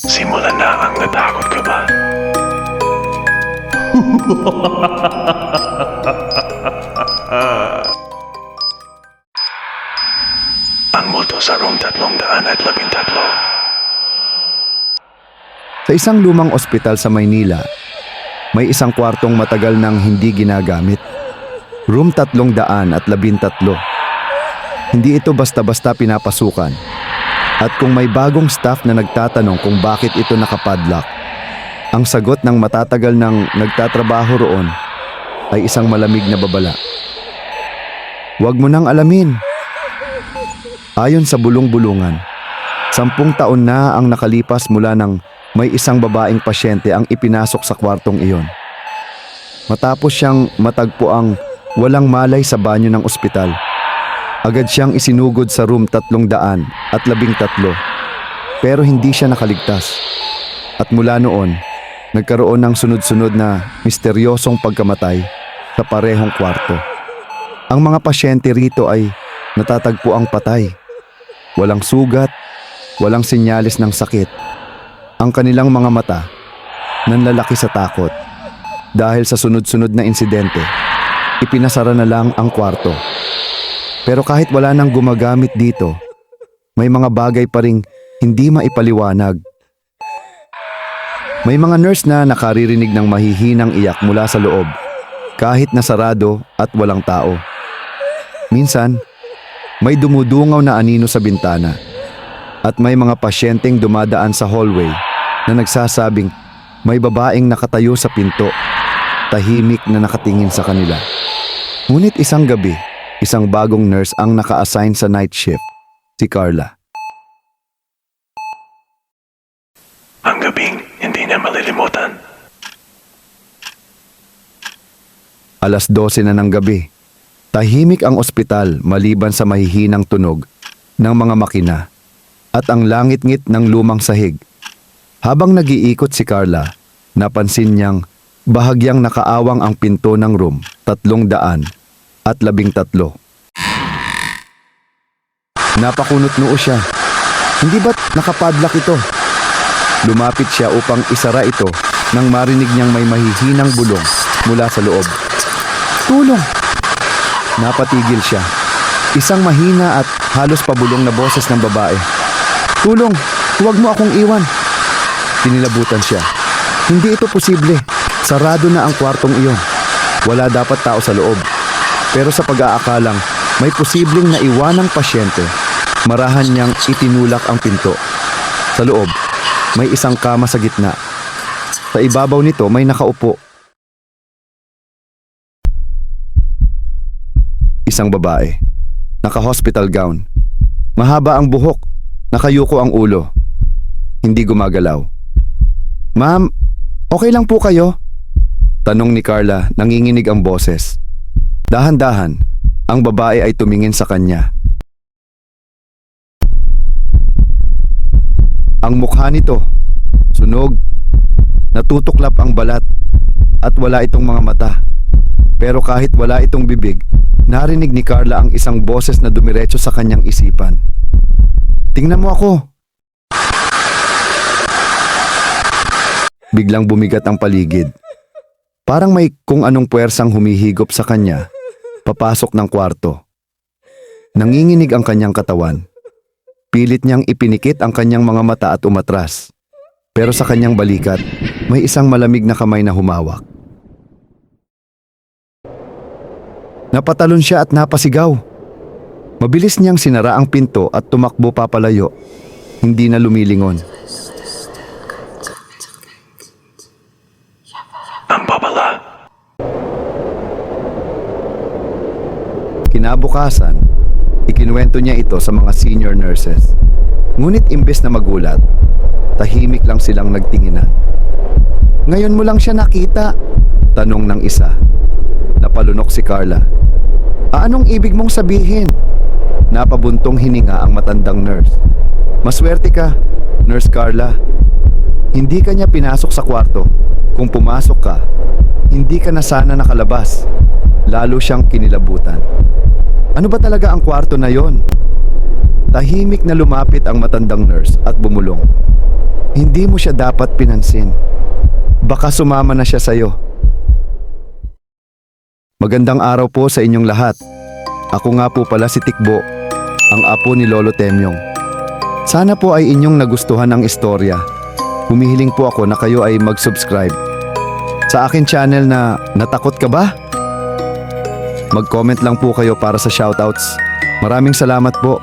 Simulan na ang natakot ka ba? ang multo sa room tatlong daan at labing tatlo. Sa isang lumang ospital sa Maynila, may isang kwartong matagal nang hindi ginagamit. Room tatlong daan at labintatlo. Hindi ito basta-basta pinapasukan. At kung may bagong staff na nagtatanong kung bakit ito nakapadlock, ang sagot ng matatagal ng nagtatrabaho roon ay isang malamig na babala. Huwag mo nang alamin. Ayon sa bulong-bulungan, sampung taon na ang nakalipas mula nang may isang babaeng pasyente ang ipinasok sa kwartong iyon. Matapos siyang matagpo ang walang malay sa banyo ng ospital, agad siyang isinugod sa room tatlong daan at labing tatlo. Pero hindi siya nakaligtas. At mula noon, nagkaroon ng sunod-sunod na misteryosong pagkamatay sa parehong kwarto. Ang mga pasyente rito ay natatagpo ang patay. Walang sugat, walang sinyalis ng sakit ang kanilang mga mata nanlalaki sa takot. Dahil sa sunod-sunod na insidente, ipinasara na lang ang kwarto. Pero kahit wala nang gumagamit dito, may mga bagay pa ring hindi maipaliwanag. May mga nurse na nakaririnig ng mahihinang iyak mula sa loob, kahit nasarado at walang tao. Minsan, may dumudungaw na anino sa bintana at may mga pasyenteng dumadaan sa hallway na nagsasabing may babaeng nakatayo sa pinto, tahimik na nakatingin sa kanila. Ngunit isang gabi, isang bagong nurse ang naka-assign sa night shift, si Carla. Ang gabing hindi na malilimutan. Alas 12 na ng gabi. Tahimik ang ospital maliban sa mahihinang tunog ng mga makina at ang langit-ngit ng lumang sahig. Habang nag-iikot si Carla, napansin niyang bahagyang nakaawang ang pinto ng room, tatlong daan at labing tatlo. Napakunot noo siya. Hindi ba't nakapadlock ito? Lumapit siya upang isara ito nang marinig niyang may mahihinang bulong mula sa loob. Tulong! Napatigil siya. Isang mahina at halos pabulong na boses ng babae. Tulong! Huwag mo akong iwan! Kinilabutan siya. Hindi ito posible. Sarado na ang kwartong iyon. Wala dapat tao sa loob. Pero sa pag-aakalang may posibleng naiwanang pasyente, marahan niyang itinulak ang pinto. Sa loob, may isang kama sa gitna. Sa ibabaw nito may nakaupo Isang babae. Naka-hospital gown. Mahaba ang buhok. Nakayuko ang ulo. Hindi gumagalaw. Ma'am, okay lang po kayo? Tanong ni Carla, nanginginig ang boses. Dahan-dahan, ang babae ay tumingin sa kanya. Ang mukha nito, sunog, natutuklap ang balat, at wala itong mga mata. Pero kahit wala itong bibig, narinig ni Carla ang isang boses na dumiretso sa kanyang isipan. Tingnan mo ako. Biglang bumigat ang paligid. Parang may kung anong puwersang humihigop sa kanya, papasok ng kwarto. Nanginginig ang kanyang katawan. Pilit niyang ipinikit ang kanyang mga mata at umatras. Pero sa kanyang balikat, may isang malamig na kamay na humawak. Napatalon siya at napasigaw. Mabilis niyang sinara ang pinto at tumakbo papalayo. Hindi na lumilingon. Kinabukasan, ikinuwento niya ito sa mga senior nurses. Ngunit imbes na magulat, tahimik lang silang nagtinginan. Ngayon mo lang siya nakita, tanong ng isa. Napalunok si Carla. Anong ibig mong sabihin? Napabuntong hininga ang matandang nurse. Maswerte ka, Nurse Carla. Hindi ka niya pinasok sa kwarto. Kung pumasok ka, hindi ka na sana nakalabas. Lalo siyang kinilabutan. Ano ba talaga ang kwarto na yon? Tahimik na lumapit ang matandang nurse at bumulong. Hindi mo siya dapat pinansin. Baka sumama na siya sa'yo. Magandang araw po sa inyong lahat. Ako nga po pala si Tikbo, ang apo ni Lolo Temyong. Sana po ay inyong nagustuhan ang istorya. Humihiling po ako na kayo ay mag-subscribe. Sa akin channel na Natakot Ka Ba? Mag-comment lang po kayo para sa shoutouts. Maraming salamat po.